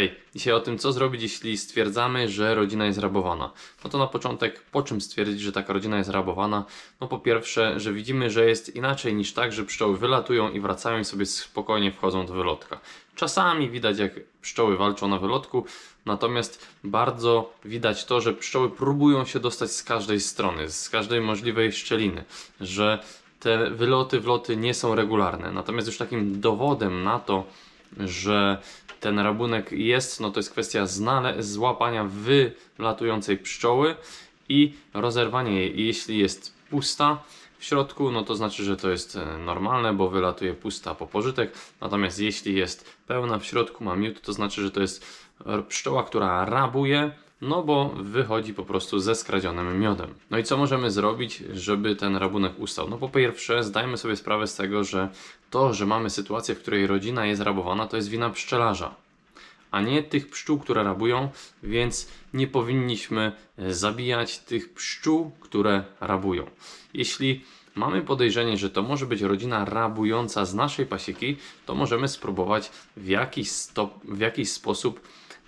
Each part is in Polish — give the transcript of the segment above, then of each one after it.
Hej, dzisiaj o tym, co zrobić, jeśli stwierdzamy, że rodzina jest rabowana. No to na początek, po czym stwierdzić, że taka rodzina jest rabowana? No po pierwsze, że widzimy, że jest inaczej niż tak, że pszczoły wylatują i wracają i sobie spokojnie wchodzą do wylotka. Czasami widać, jak pszczoły walczą na wylotku, natomiast bardzo widać to, że pszczoły próbują się dostać z każdej strony, z każdej możliwej szczeliny, że te wyloty, wloty nie są regularne. Natomiast już takim dowodem na to, że ten rabunek jest, no to jest kwestia złapania wylatującej pszczoły i rozerwania jej. Jeśli jest pusta w środku, no to znaczy, że to jest e, normalne, bo wylatuje pusta po pożytek. Natomiast jeśli jest pełna w środku, ma miód, to znaczy, że to jest r- pszczoła, która rabuje, no bo wychodzi po prostu ze skradzionym miodem. No i co możemy zrobić, żeby ten rabunek ustał? No po pierwsze, zdajmy sobie sprawę z tego, że to, że mamy sytuację, w której rodzina jest rabowana, to jest wina pszczelarza a nie tych pszczół, które rabują, więc nie powinniśmy e, zabijać tych pszczół, które rabują. Jeśli mamy podejrzenie, że to może być rodzina rabująca z naszej pasieki, to możemy spróbować w jakiś, stop, w jakiś sposób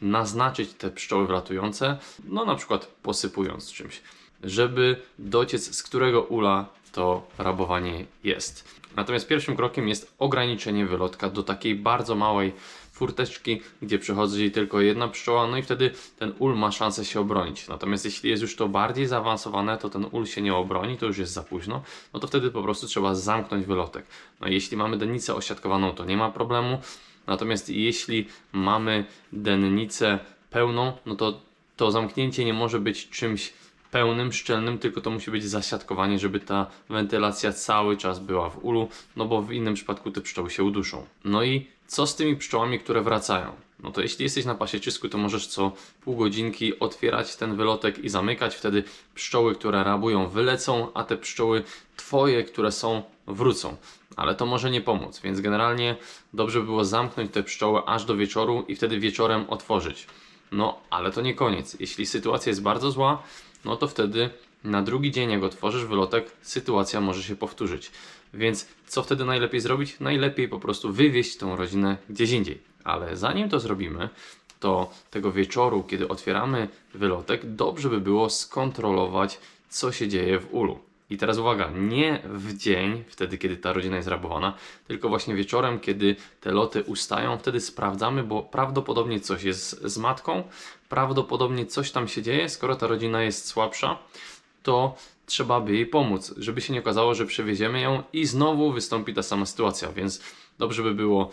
naznaczyć te pszczoły wlatujące, no na przykład posypując czymś, żeby dociec z którego ula to rabowanie jest. Natomiast pierwszym krokiem jest ograniczenie wylotka do takiej bardzo małej furteczki, gdzie przychodzi tylko jedna pszczoła, no i wtedy ten ul ma szansę się obronić. Natomiast jeśli jest już to bardziej zaawansowane, to ten ul się nie obroni, to już jest za późno, no to wtedy po prostu trzeba zamknąć wylotek. No i jeśli mamy dennicę osiadkowaną, to nie ma problemu. Natomiast jeśli mamy dennicę pełną, no to to zamknięcie nie może być czymś pełnym, szczelnym, tylko to musi być zasiadkowanie, żeby ta wentylacja cały czas była w ulu, no bo w innym przypadku te pszczoły się uduszą. No i co z tymi pszczołami, które wracają? No to jeśli jesteś na pasieczysku, to możesz co pół godzinki otwierać ten wylotek i zamykać, wtedy pszczoły, które rabują wylecą, a te pszczoły twoje, które są wrócą. Ale to może nie pomóc, więc generalnie dobrze by było zamknąć te pszczoły aż do wieczoru i wtedy wieczorem otworzyć. No, ale to nie koniec. Jeśli sytuacja jest bardzo zła, no to wtedy na drugi dzień, jak otworzysz wylotek, sytuacja może się powtórzyć. Więc co wtedy najlepiej zrobić? Najlepiej po prostu wywieźć tą rodzinę gdzieś indziej. Ale zanim to zrobimy, to tego wieczoru, kiedy otwieramy wylotek, dobrze by było skontrolować, co się dzieje w ulu. I teraz uwaga, nie w dzień, wtedy kiedy ta rodzina jest rabowana, tylko właśnie wieczorem, kiedy te loty ustają, wtedy sprawdzamy, bo prawdopodobnie coś jest z matką, prawdopodobnie coś tam się dzieje, skoro ta rodzina jest słabsza, to trzeba by jej pomóc, żeby się nie okazało, że przewieziemy ją i znowu wystąpi ta sama sytuacja, więc dobrze by było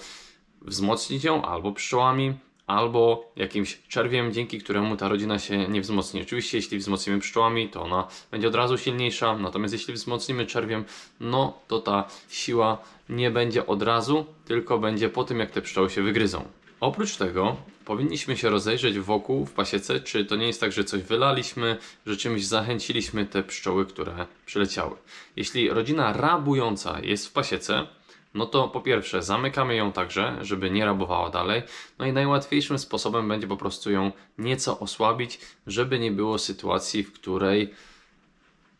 wzmocnić ją albo pszczołami, albo jakimś czerwiem, dzięki któremu ta rodzina się nie wzmocni. Oczywiście, jeśli wzmocnimy pszczołami, to ona będzie od razu silniejsza, natomiast jeśli wzmocnimy czerwiem, no to ta siła nie będzie od razu, tylko będzie po tym, jak te pszczoły się wygryzą. Oprócz tego powinniśmy się rozejrzeć wokół w pasiece, czy to nie jest tak, że coś wylaliśmy, że czymś zachęciliśmy te pszczoły, które przyleciały. Jeśli rodzina rabująca jest w pasiece, no to po pierwsze zamykamy ją także, żeby nie rabowała dalej. No i najłatwiejszym sposobem będzie po prostu ją nieco osłabić, żeby nie było sytuacji, w której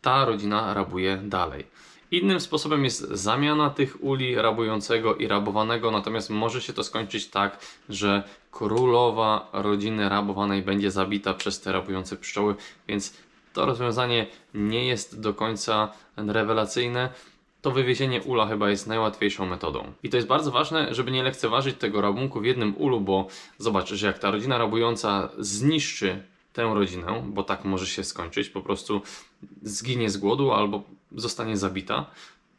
ta rodzina rabuje dalej. Innym sposobem jest zamiana tych uli rabującego i rabowanego, natomiast może się to skończyć tak, że królowa rodziny rabowanej będzie zabita przez te rabujące pszczoły, więc to rozwiązanie nie jest do końca rewelacyjne. To wywiezienie ula chyba jest najłatwiejszą metodą. I to jest bardzo ważne, żeby nie lekceważyć tego rabunku w jednym ulu, bo zobacz, że jak ta rodzina rabująca zniszczy tę rodzinę, bo tak może się skończyć, po prostu zginie z głodu albo zostanie zabita,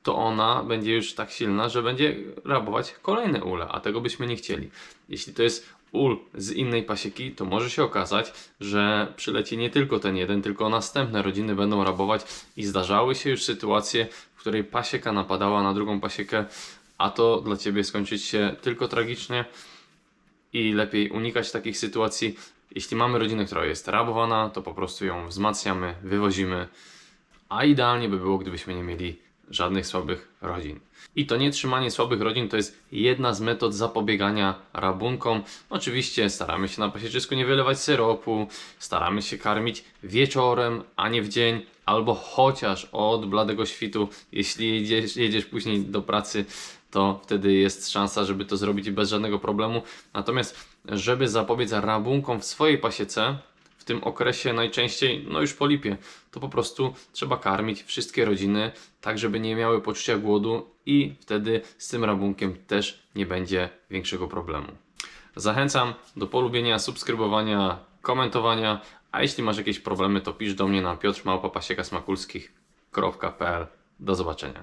to ona będzie już tak silna, że będzie rabować kolejne ule, a tego byśmy nie chcieli. Jeśli to jest ul z innej pasieki, to może się okazać, że przyleci nie tylko ten jeden, tylko następne rodziny będą rabować i zdarzały się już sytuacje, w której pasieka napadała na drugą pasiekę, a to dla Ciebie skończyć się tylko tragicznie i lepiej unikać takich sytuacji. Jeśli mamy rodzinę, która jest rabowana, to po prostu ją wzmacniamy, wywozimy, a idealnie by było, gdybyśmy nie mieli żadnych słabych rodzin. I to nietrzymanie słabych rodzin to jest jedna z metod zapobiegania rabunkom. Oczywiście staramy się na pasieczysku nie wylewać syropu, staramy się karmić wieczorem, a nie w dzień, albo chociaż od bladego świtu, jeśli jedziesz, jedziesz później do pracy, to wtedy jest szansa, żeby to zrobić bez żadnego problemu. Natomiast żeby zapobiec rabunkom w swojej pasiece, w tym okresie najczęściej, no już po lipie, to po prostu trzeba karmić wszystkie rodziny, tak żeby nie miały poczucia głodu i wtedy z tym rabunkiem też nie będzie większego problemu. Zachęcam do polubienia, subskrybowania, komentowania, a jeśli masz jakieś problemy, to pisz do mnie na piotrmałpapasiekasmakulskich.pl. Do zobaczenia.